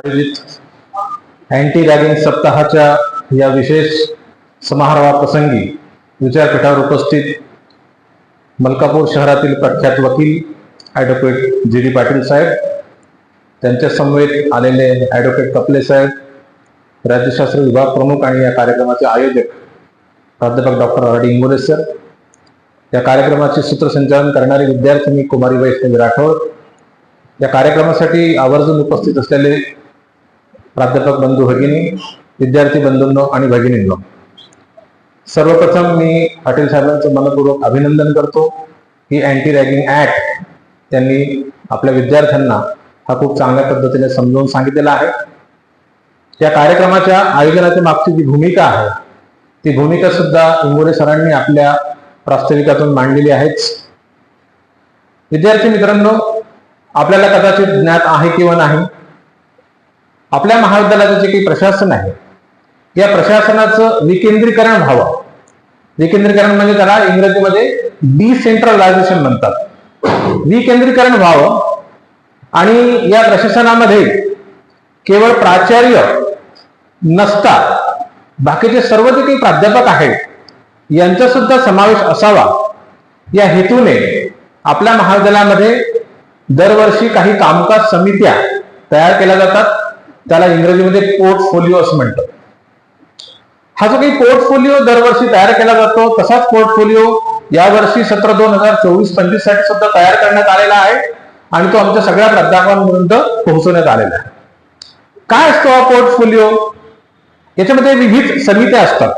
आयोजित anti ragging सप्ताहाच्या या विशेष समारोहाप्रसंगी विचारपीठावर उपस्थित मलकापूर शहरातील प्रख्यात वकील ॲडव्होकेट जी डी पाटील साहेब त्यांच्या समवेत आलेले ॲडव्होकेट कपले साहेब राज्यशास्त्र विभाग प्रमुख आणि या कार्यक्रमाचे आयोजक प्राध्यापक डॉक्टर आर इंगोले सर. या कार्यक्रमाचे सूत्रसंचालन करणारे विद्यार्थी मी कुमारी वैष्णवी राठोड. या कार्यक्रमासाठी आवर्जून उपस्थित असलेले प्राध्यापक बंधू भगिनी विद्यार्थी बंधूंनो आणि भगिनींनो सर्वप्रथम मी पाटील साहेबांचं मनपूर्वक अभिनंदन करतो. ही अँटी रॅगिंग ऍक्ट त्यांनी आपल्या विद्यार्थ्यांना हा खूप चांगल्या पद्धतीने समजावून सांगितलेला आहे. या कार्यक्रमाच्या आयोजनाच्या मागची जी भूमिका आहे ती भूमिका सुद्धा इंगोरे सरांनी आपल्या प्रास्ताविकातून मांडलेली आहेच विद्यार्थी मित्रांनो आपल्याला कदाचित ज्ञात आहे किंवा नाही आपल्या महाविद्यालयाचं जे काही प्रशासन आहे या प्रशासनाचं विकेंद्रीकरण व्हावं. विकेंद्रीकरण म्हणजे त्याला इंग्रजीमध्ये डिसेंट्रलायझेशन म्हणतात. विकेंद्रीकरण व्हावं आणि या प्रशासनामध्ये केवळ प्राचार्य नसता बाकीचे सर्व जे काही प्राध्यापक आहेत यांचा सुद्धा समावेश असावा. या हेतूने आपल्या महाविद्यालयामध्ये दरवर्षी काही कामकाज समित्या तयार केल्या जातात. त्याला इंग्रजीमध्ये पोर्टफोलिओ असं म्हणतात. हा जो काही पोर्टफोलिओ दरवर्षी तयार केला जातो तसाच पोर्टफोलिओ यावर्षी सत्र दोन हजार चोवीस पंचवीससाठी सुद्धा तयार करण्यात आलेला आहे आणि तो आमच्या सगळ्या प्राध्यापकांपर्यंत पोहोचवण्यात आलेला आहे. काय असतो हा पोर्टफोलिओ? याच्यामध्ये विविध समित्या असतात.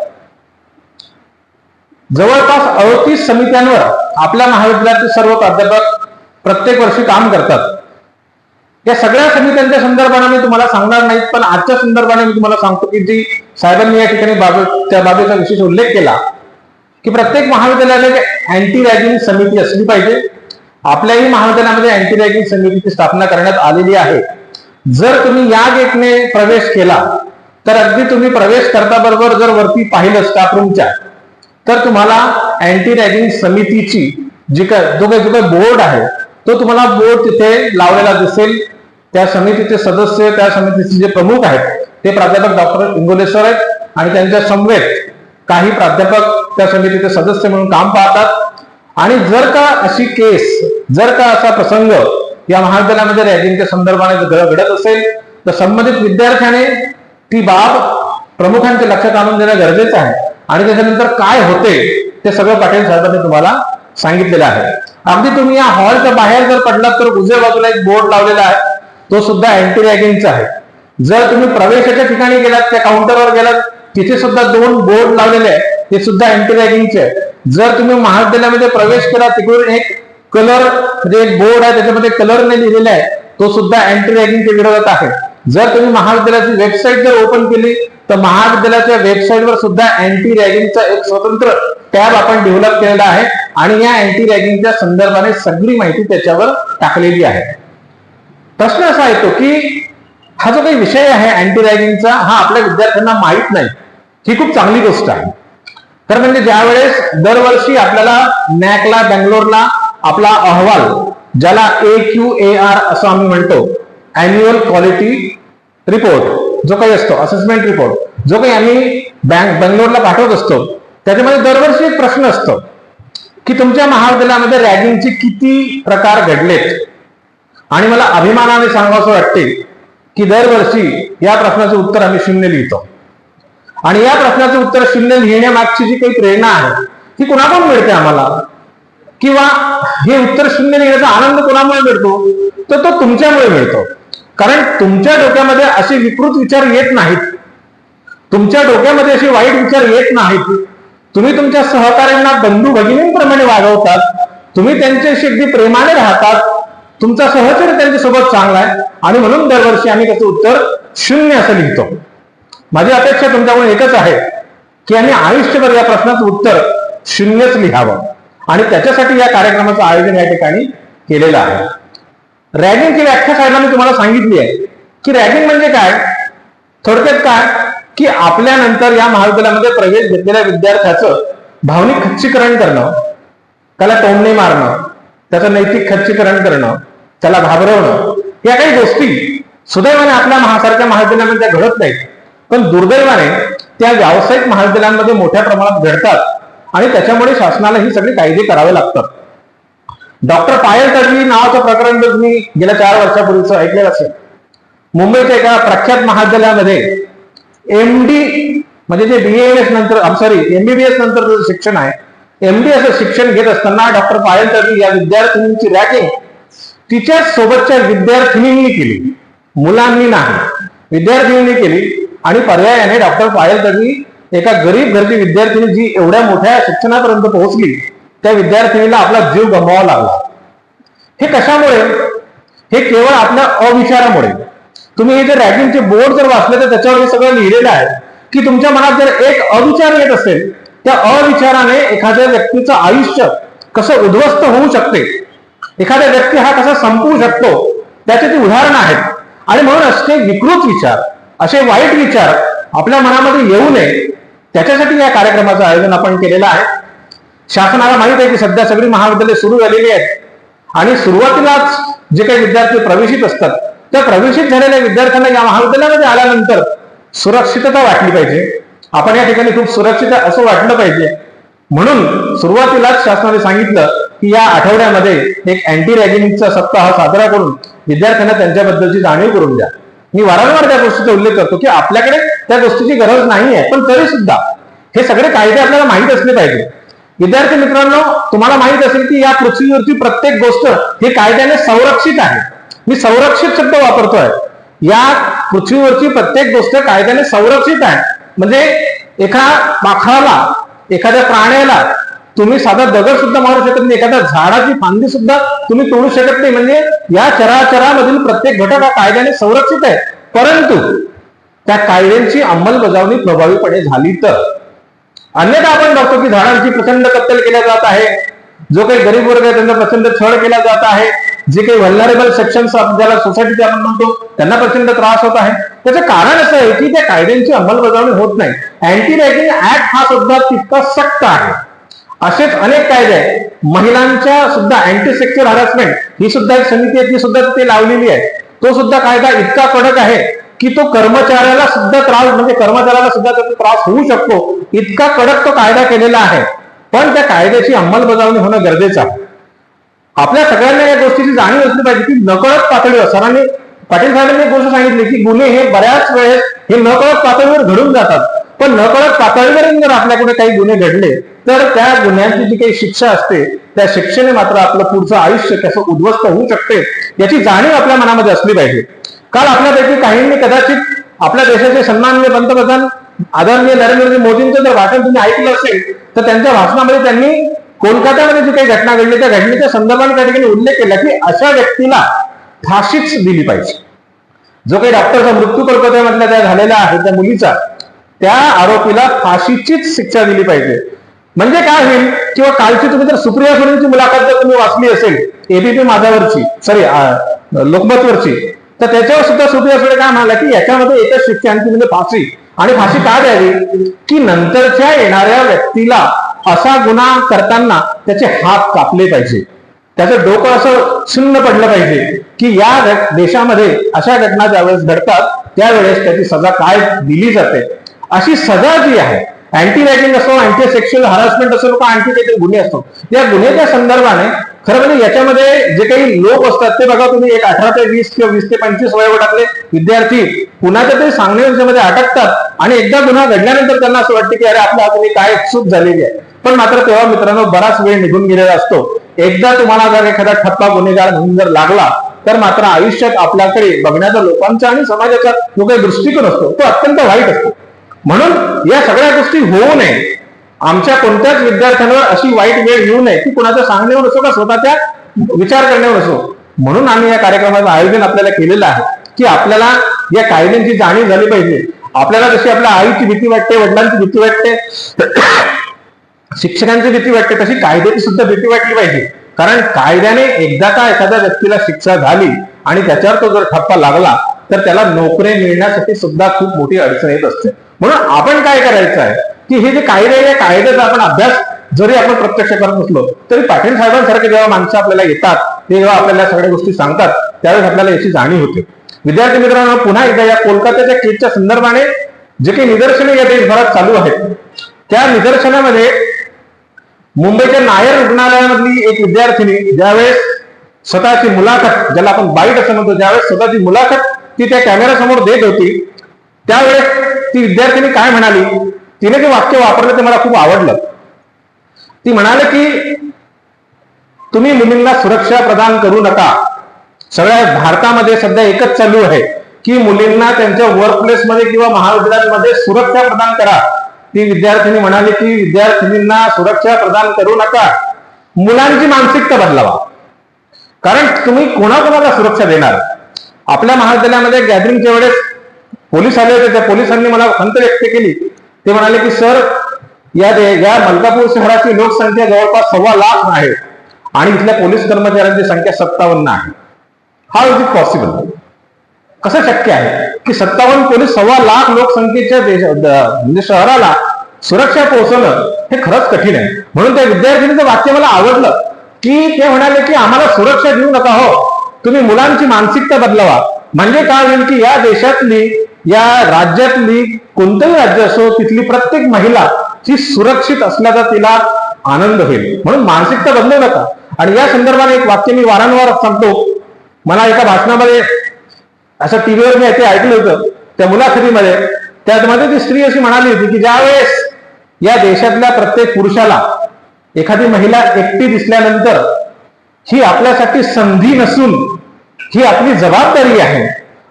जवळपास अडतीस समित्यांवर आपल्या महाविद्यालयातील सर्व प्राध्यापक प्रत्येक वर्षी काम करतात. या सगळ्या समित्यांच्या संदर्भाने मी तुम्हाला सांगणार नाहीत पण आजच्या संदर्भाने मी तुम्हाला सांगतो की जी साहेबांनी या ठिकाणी बाबत त्या बाबीचा विशेष उल्लेख केला की प्रत्येक महाविद्यालयाला अँटी रॅगिंग समिती असली पाहिजे. आपल्याही महाविद्यालयामध्ये अँटी रॅगिंग समितीची स्थापना करण्यात आलेली आहे. जर तुम्ही या गेटने प्रवेश केला तर अगदी तुम्ही प्रवेश करता बरोबर जर वरती पाहिलं स्टाफ रूमच्या तर तुम्हाला अँटी रॅगिंग समितीची जी काय जो काही जो काही बोर्ड आहे तो तुम्हाला बोर्ड तिथे लावलेला दिसेल. त्या समितीचे सदस्य त्या समितीचे जे प्रमुख आहेत ते प्राध्यापक डॉक्टर इंगोले सर आहेत आणि त्यांच्या समवेत काही प्राध्यापक त्या समितीचे सदस्य म्हणून काम पाहतात. आणि जर का अशी केस जर का असा प्रसंग या महाविद्यालयामध्ये रॅगिंगच्या संदर्भाने जर घडत असेल तर संबंधित विद्यार्थ्याने ती बाब प्रमुखांच्या लक्षात आणून देणं गरजेचं आहे. आणि त्याच्यानंतर काय होते ते सगळं पाटील साहेबांनी तुम्हाला सांगितलेलं आहे. अगदी तुम्ही या हॉलच्या बाहेर जर पडलात तर उजव्या बाजूला एक बोर्ड लावलेला आहे. तो सुद्धा अँटी रॅगिंगचा आहे. जर तुम्ही प्रवेशाच्या ठिकाणी गेलात त्या काउंटरवर गेलात तिथे सुद्धा दोन बोर्ड लावलेले आहेत ते सुद्धा अँटी रॅगिंगचे आहे जर तुम्ही महाविद्यालयामध्ये प्रवेश केला तिकडून एक कलर म्हणजे एक बोर्ड आहे त्याच्यामध्ये कलरने लिहिलेला आहे तो सुद्धा अँटी रॅगिंगच्या विरोधात आहे. जर तुम्ही महाविद्यालयाची वेबसाईट जर ओपन केली तर महाविद्यालयाच्या वेबसाईटवर सुद्धा अँटी रॅगिंगचा एक स्वतंत्र टॅब आपण डेव्हलप केलेला आहे आणि या अँटी रॅगिंगच्या संदर्भाने सगळी माहिती त्याच्यावर टाकलेली आहे. प्रश्न असा येतो की हा जो काही विषय आहे अँटी रॅगिंगचा हा आपल्या विद्यार्थ्यांना माहीत नाही. ही खूप चांगली गोष्ट आहे. तर म्हणजे ज्यावेळेस दरवर्षी आपल्याला नॅकला बँगलोरला आपला अहवाल ज्याला ए क्यू ए आर असं आम्ही म्हणतो अॅन्युअल क्वालिटी रिपोर्ट जो काही असतो असेसमेंट रिपोर्ट जो काही आम्ही बँक बँगलोरला पाठवत असतो त्याच्यामध्ये दरवर्षी एक प्रश्न असतो की तुमच्या महाविद्यालयामध्ये रॅगिंगचे किती प्रकार घडलेत? आणि मला अभिमानाने सांगावं वाटते की दरवर्षी या प्रश्नाचं उत्तर आम्ही शून्य लिहितो. आणि या प्रश्नाचं उत्तर शून्य लिहिण्यामागची जी काही प्रेरणा आहे ती कुणाकडून मिळते आम्हाला? किंवा हे उत्तर शून्य लिहिण्याचा आनंद कोणामुळे मिळतो? तर तो तुमच्यामुळे मिळतो. कारण तुमच्या डोक्यामध्ये असे विकृत विचार येत नाहीत. तुमच्या डोक्यामध्ये असे वाईट विचार येत नाहीत. तुम्ही तुमच्या सहकार्यांना बंधू भगिनींप्रमाणे वागवतात. तुम्ही त्यांच्याशी अगदी प्रेमाने राहतात. तुमचा सहचर्य त्यांच्यासोबत चांगला आहे. आणि म्हणून दरवर्षी आम्ही त्याचं उत्तर शून्य असं लिहितो. माझी अपेक्षा तुमच्याकडून एकच आहे की आम्ही आयुष्यभर या प्रश्नाचं उत्तर शून्यच लिहावं. आणि त्याच्यासाठी या कार्यक्रमाचं आयोजन या ठिकाणी केलेलं आहे. रॅगिंगची व्याख्या साहेबांनी तुम्हाला सांगितली आहे की रॅगिंग म्हणजे काय? थोडक्यात काय? की आपल्यानंतर या महाविद्यालयामध्ये प्रवेश घेतलेल्या विद्यार्थ्याचं भावनिक खच्चीकरण करणं त्याला टोमणे मारणं त्याचं नैतिक खच्चीकरण करणं त्याला घाबरवणं या काही गोष्टी सुदैवाने आपल्या महासारख्या महाविद्यालयामध्ये त्या घडत नाहीत. पण दुर्दैवाने त्या व्यावसायिक महाविद्यालयांमध्ये मोठ्या प्रमाणात घडतात आणि त्याच्यामुळे शासनाला ही सगळी कायदे करावे लागतात. डॉक्टर पायल तडवी नावाचं प्रकरण जर तुम्ही गेल्या चार वर्षापूर्वीचं ऐकलेलं असेल मुंबईच्या एका प्रख्यात महाविद्यालयामध्ये एम डी म्हणजे जे बी एस नंतर सॉरी एमबीबीएस नंतर शिक्षण आहे एमडी असं शिक्षण घेत असताना डॉक्टर पायल तडवी या विद्यार्थिनींची रॅकिंग तिच्या सोबतच्या विद्यार्थिनींनी केली. मुलांनी नाही. विद्यार्थिनींनी केली. आणि पर्यायाने डॉक्टर पायल तडवी एका गरीब घरची विद्यार्थिनी जी एवढ्या मोठ्या शिक्षणापर्यंत पोहोचली त्या विद्यार्थिनीला आपला जीव गमवावा लागला. हे कशामुळे? हे केवळ आपल्या अविचारामुळे. तुम्ही हे जे रॅगिंगचे बोर्ड जर वाचले तर त्याच्यावर हे सगळं लिहिलेलं आहे की तुमच्या मनात जर एक अविचार येत असेल त्या अविचाराने एखाद्या व्यक्तीचं आयुष्य कसं उद्ध्वस्त होऊ शकते? एखादा व्यक्ती हा कसा संपवू शकतो? त्याचे ती उदाहरणं आहेत. आणि म्हणून असे विकृत विचार असे वाईट विचार आपल्या मनामध्ये येऊ नये. त्याच्यासाठी या कार्यक्रमाचं आयोजन आपण केलेलं आहे. शासनाला माहीत आहे की सध्या सगळी महाविद्यालय सुरू झालेली आहेत. आणि सुरुवातीलाच जे काही विद्यार्थी प्रवेशित असतात त्या प्रवेशित झालेल्या विद्यार्थ्यांना या महाविद्यालयामध्ये आल्यानंतर सुरक्षितता वाटली पाहिजे. आपण या ठिकाणी खूप सुरक्षित असं वाटलं पाहिजे. म्हणून सुरुवातीलाच शासनाने सांगितलं की या आठवड्यामध्ये एक अँटी रॅगिंगचा सप्ताह साजरा करून विद्यार्थ्यांना त्यांच्याबद्दलची जाणीव करून द्या. मी वारंवार त्या गोष्टीचा उल्लेख करतो की आपल्याकडे त्या गोष्टीची गरज नाही आहे पण तरी सुद्धा हे सगळे कायदे आपल्याला माहीत असले पाहिजे. विद्यार्थी मित्रांनो तुम्हाला माहीत असेल की या पृथ्वीवरची प्रत्येक गोष्ट ही कायद्याने संरक्षित आहे. मी संरक्षित शब्द वापरतोय. या पृथ्वीवरची प्रत्येक गोष्ट कायद्याने संरक्षित आहे. म्हणजे एका पाखराला एखाद्या प्राण्याला तुम्ही साधा दगड सुद्धा मारू शकत नाही. एखाद्या झाडाची फांदी सुद्धा तुम्ही तोडू शकत नाही. म्हणजे या चराचरामधील प्रत्येक घटक हा कायद्याने संरक्षित आहे. परंतु त्या कायद्यांची अंमलबजावणी प्रभावीपणे झाली तर. अन्यथा आपण बघतो की झाडांची प्रचंड कत्तल केल्या जात आहे. जो काही गरीब वर्ग आहे त्यांचा प्रचंड छळ केला जात आहे. जे काही व्हलनरेबल सेक्शन ज्याला सोसायटी आपण म्हणतो त्यांना प्रचंड त्रास होत आहे. त्याचं कारण असं आहे की त्या कायद्यांची अंमलबजावणी होत नाही. अँटी रॅगिंग ऍक्ट हा सुद्धा तितका सक्त आहे. असेच अनेक कायदे आहेत. महिलांच्या सुद्धा अँटी सेक्शुअल हॅरसमेंट ही सुद्धा एक समिती आहे ती सुद्धा ते लावलेली आहे. तो सुद्धा कायदा इतका कडक आहे की तो कर्मचाऱ्याला सुद्धा त्रास म्हणजे कर्मचाऱ्याला सुद्धा त्याचा त्रास होऊ शकतो इतका कडक तो कायदा केलेला आहे. पण त्या कायद्याची अंमलबजावणी होणं गरजेचं आहे. आपल्या सगळ्यांना या गोष्टीची जाणीव असली पाहिजे की नकळत पातळीवर सरांनी पाटील साहेबांनी गोष्ट सांगितली की गुन्हे हे बऱ्याच वेळेस हे नकळत पातळीवर घडून जातात. पण नकळत पातळीवर जर आपल्याकडे काही गुन्हे घडले तर त्या गुन्ह्यांची जी काही शिक्षा असते त्या शिक्षेने मात्र आपलं पुढचं आयुष्य कसं उद्ध्वस्त होऊ शकते याची जाणीव आपल्या मनामध्ये असली पाहिजे. काल आपल्यापैकी काहींनी कदाचित आपल्या देशाचे सन्माननीय पंतप्रधान आदरणीय नरेंद्र मोदींचं जर भाषण तुम्ही ऐकलं असेल तर त्यांच्या भाषणामध्ये त्यांनी कोलकात्यामध्ये जी काही घटना घडली त्या घटनेच्या संदर्भाने त्या ठिकाणी उल्लेख केला की अशा व्यक्तीला फाशीच दिली पाहिजे. जो काही डॉक्टरचा मृत्यू कोलकात्यामधल्या त्या झालेला आहे त्या मुलीचा त्या आरोपीला फाशीचीच शिक्षा दिली पाहिजे. म्हणजे काय होईल? किंवा कालची तुम्ही जर सुप्रिया सुरेंची मुलाखत जर तुम्ही वाचली असेल एबीपी माझ्यावरची सॉरी लोकमतवरची तर त्याच्यावर सुद्धा सुप्रिया सुरे काय म्हणाला की याच्यामध्ये एकच शिक्षा आणखी म्हणजे फाशी. आणि फाशी का द्यावी? की नंतरच्या येणाऱ्या व्यक्तीला असा गुन्हा करताना त्याचे हात कापले पाहिजे. त्याचं डोकं असं शून्य पडलं पाहिजे की या देशामध्ये अशा घटना ज्यावेळेस घडतात त्यावेळेस त्याची सजा काय दिली जाते? अशी सजा जी आहे अँटी रॅगिंग असो अँटी सेक्शुअल हरासमेंट असो किंवा अँटी काहीतरी गुन्हे असतो या गुन्ह्याच्या संदर्भाने खरं म्हणजे याच्यामध्ये जे काही लोक असतात ते बघा तुम्ही एक अठरा ते वीस किंवा वीस ते पंचवीस वयोगटातले विद्यार्थी पुन्हा तरी सांगण्यामध्ये अटकतात आणि एकदा गुन्हा घडल्यानंतर त्यांना असं वाटतं की अरे आपल्या हातून काय चूक झालेली आहे. पण मात्र तेव्हा मित्रांनो बराच वेळ निघून गेलेला असतो. एकदा तुम्हाला जर एखादा ठप्पा गुन्हेगार म्हणून जर लागला तर मात्र आयुष्यात आपल्याकडे बघण्याचा लोकांचा आणि समाजाचा जो काही दृष्टिकोन असतो तो अत्यंत वाईट असतो. म्हणून या सगळ्या गोष्टी होऊ नये. आमच्या कोणत्याच विद्यार्थ्यांवर अशी वाईट वेळ येऊ नये की कुणाच्या सांगण्यावर असो का स्वतःच्या विचार करण्यावर असो. म्हणून आम्ही या कार्यक्रमाचं आयोजन आपल्याला केलेलं आहे की आपल्याला या कायद्यांची जाणीव झाली पाहिजे. आपल्याला जशी आपल्या आईची भीती वाटते वडिलांची भीती वाटते शिक्षकांची भीती वाटते तशी कायद्याची सुद्धा भीती वाटली पाहिजे. कारण कायद्याने एकदा का एखाद्या व्यक्तीला शिक्षा झाली आणि त्याच्यावर तो जर ठप्पा लागला तर त्याला नोकरी मिळण्यासाठी सुद्धा खूप मोठी अडचण येत असते. म्हणून आपण काय करायचं आहे की हे जे कायदे या कायद्याचा आपण अभ्यास जरी आपण प्रत्यक्ष करत नसलो तरी पाटील साहेबांसारखे जेव्हा माणसं आपल्याला येतात ते जेव्हा आपल्याला सगळ्या गोष्टी सांगतात त्यावेळेस आपल्याला याची जाणीव होते. विद्यार्थी मित्रांनो पुन्हा एकदा या कोलकात्याच्या केसच्या संदर्भाने जे काही निदर्शने या देशभरात चालू आहेत त्या निदर्शनामध्ये मुंबईच्या नायर रुग्णालयामधली एक विद्यार्थिनी ज्यावेळेस स्वतःची मुलाखत ज्याला आपण बाईट असं म्हणतो ज्यावेळेस स्वतःची मुलाखत ती त्या कॅमेऱ्यासमोर देत होती. त्यावेळेस ती विद्यार्थिनी काय म्हणाली? तिने जे वाक्य वापरलं ते मला खूप आवडलं. ती म्हणाले की तुम्ही मुलींना सुरक्षा प्रदान करू नका. सगळ्या भारतामध्ये सध्या एकच चालू आहे की मुलींना त्यांच्या वर्कमध्ये किंवा महाविद्यालयांमध्ये सुरक्षा प्रदान करा. ती विद्यार्थिनी म्हणाली की विद्यार्थिनींना सुरक्षा प्रदान करू नका. मुलांची मानसिकता बदलावा. कारण तुम्ही कोणाकोणाला सुरक्षा देणार? आपल्या महाविद्यालयामध्ये गॅदरिंगच्या वेळेस पोलीस आले होते त्या पोलिसांनी मला खंत व्यक्त केली. ते म्हणाले की सर या दे- या मलकापूर शहराची लोकसंख्या जवळपास सव्वा लाख आहे आणि इथल्या पोलीस कर्मचाऱ्यांची संख्या सत्तावन्न आहे. हा इज इट पॉसिबल कसं शक्य आहे की सत्तावन्न पोलीस सव्वा लाख लोकसंख्येच्या देश म्हणजे शहराला सुरक्षा पोहोचवणं हे खरंच कठीण आहे. म्हणून त्या विद्यार्थ्यांचं वाक्य मला आवडलं की ते म्हणाले की आम्हाला सुरक्षा देऊ नका हो. तुम्ही मुलांची मानसिकता बदलावा. म्हणजे काय? होईल की या देशातली या राज्यातली कोणतंही राज्य असो तिथली प्रत्येक महिला ही सुरक्षित असल्याचा तिला आनंद होईल. म्हणून मानसिकता बदलू नका. आणि या संदर्भाने एक वाक्य मी वारंवार सांगतो. मला एका भाषणामध्ये असं टीव्हीवर मी ते ऐकलं होतं त्या मुलाखतीमध्ये. त्यामध्ये ती स्त्री अशी म्हणाली होती की ज्यावेळेस या देशातल्या प्रत्येक पुरुषाला एखादी महिला एकटी दिसल्यानंतर ही आपल्यासाठी संधी नसून ही आपली जबाबदारी आहे.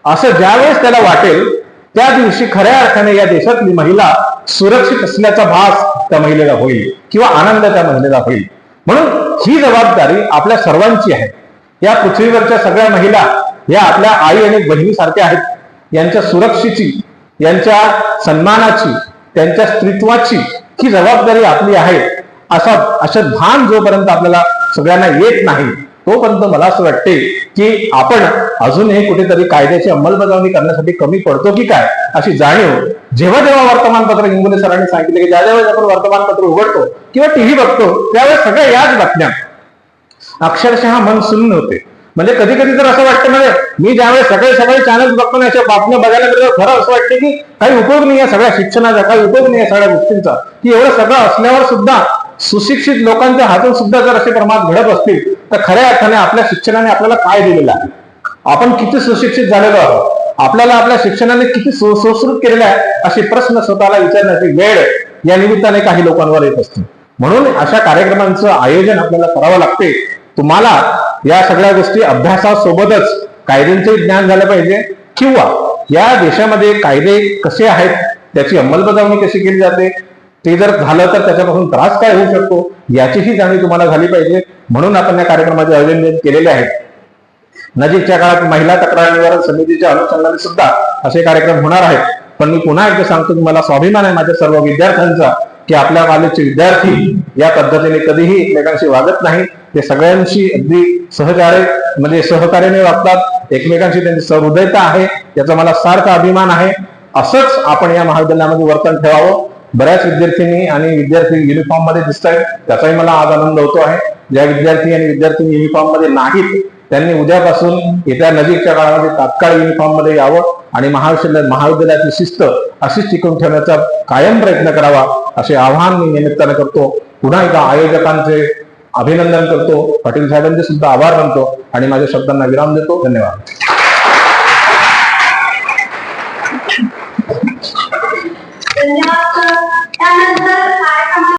असं ज्यावेळेस त्याला वाटेल त्या दिवशी खऱ्या अर्थाने या देशातली महिला सुरक्षित असल्याचा भास त्या महिलेला होईल किंवा आनंद त्या महिलेला होईल. म्हणून ही जबाबदारी आपल्या सर्वांची आहे. या पृथ्वीवरच्या सगळ्या महिला या आपल्या आई आणि बहिणीसारख्या आहेत. यांच्या सुरक्षेची यांच्या सन्मानाची त्यांच्या स्त्रीत्वाची ही जबाबदारी आपली आहे. असा असं भान जोपर्यंत आपल्याला सगळ्यांना येत नाही. तोपर्यंत मला असं वाटते की आपण अजूनही कुठेतरी कायद्याची अंमलबजावणी करण्यासाठी कमी पडतो की काय अशी जाणीव जेव्हा जेव्हा वर्तमानपत्र इंगोले सरांनी सांगितले की ज्या ज्यावेळेस आपण वर्तमानपत्र उघडतो किंवा टीव्ही बघतो त्यावेळेस सगळ्या याच बातम्या. अक्षरशः मन सुन्न होते. म्हणजे कधी कधी तर असं वाटतं म्हणजे मी ज्यावेळेस सकाळी सकाळी चॅनल बघतो ना अशा बातम्या बघायला गेलो खरं असं वाटतं की काही उपयोग नाही या सगळ्या शिक्षणाचा काही उपयोग नाही या सगळ्या गोष्टींचा. की एवढं सगळं असल्यावर सुद्धा सुशिक्षित लोकांच्या हातून सुद्धा जर असे प्रमाण घडत असतील तर खऱ्या अर्थाने आपल्या शिक्षणाने आपल्याला काय दिलेलं आहे? आपण किती सुशिक्षित झालेलो आहोत? आपल्याला आपल्या शिक्षणाने किती सुसंस्कृत सुश्रुत केलेलं आहे? असे प्रश्न स्वतःला विचारण्याची वेळ या निमित्ताने काही लोकांवर येत असते. म्हणून अशा कार्यक्रमांचं आयोजन आपल्याला करावं लागते. तुम्हाला या सगळ्या गोष्टी अभ्यासासोबतच कायद्यांचे ज्ञान झालं पाहिजे. किंवा या देशामध्ये कायदे कसे आहेत त्याची अंमलबजावणी कशी केली जाते? ते जर झालं तर त्याच्यापासून त्रास काय होऊ शकतो? याचीही जाणीव तुम्हाला झाली पाहिजे. म्हणून आपण या कार्यक्रमाचे आयोजन केलेले आहे नजीकच्या काळात महिला तक्रार निवारण समितीच्या अनुषंगाने सुद्धा असे कार्यक्रम होणार आहेत. पण मी पुन्हा एकदा सांगतो तुम्हाला मला स्वाभिमान आहे माझ्या सर्व विद्यार्थ्यांचा की आपल्या कॉलेजचे विद्यार्थी या पद्धतीने कधीही एकमेकांशी वागत नाही ते सगळ्यांशी अगदी सहकार्य म्हणजे सहकार्याने वागतात. एकमेकांशी त्यांची सहृदयता आहे याचा मला सार्थ अभिमान आहे. असंच आपण या महाविद्यालयामध्ये वर्तन ठेवावं. बऱ्याच विद्यार्थ्यांनी आणि विद्यार्थी युनिफॉर्ममध्ये दिसत आहेत त्याचाही मला आज आनंद होतो आहे. ज्या विद्यार्थी आणि विद्यार्थी युनिफॉर्ममध्ये नाहीत त्यांनी उद्यापासून येत्या नजीकच्या काळामध्ये तात्काळ युनिफॉर्ममध्ये यावं आणि महाविद्यालय महाविद्यालयाची शिस्त अशीच टिकून ठेवण्याचा कायम प्रयत्न करावा असे आवाहन मी निमित्तानं करतो. पुन्हा एकदा आयोजकांचे अभिनंदन करतो. पाटील साहेबांचे सुद्धा आभार मानतो आणि माझ्या शब्दांना विराम देतो. धन्यवाद. 嗯，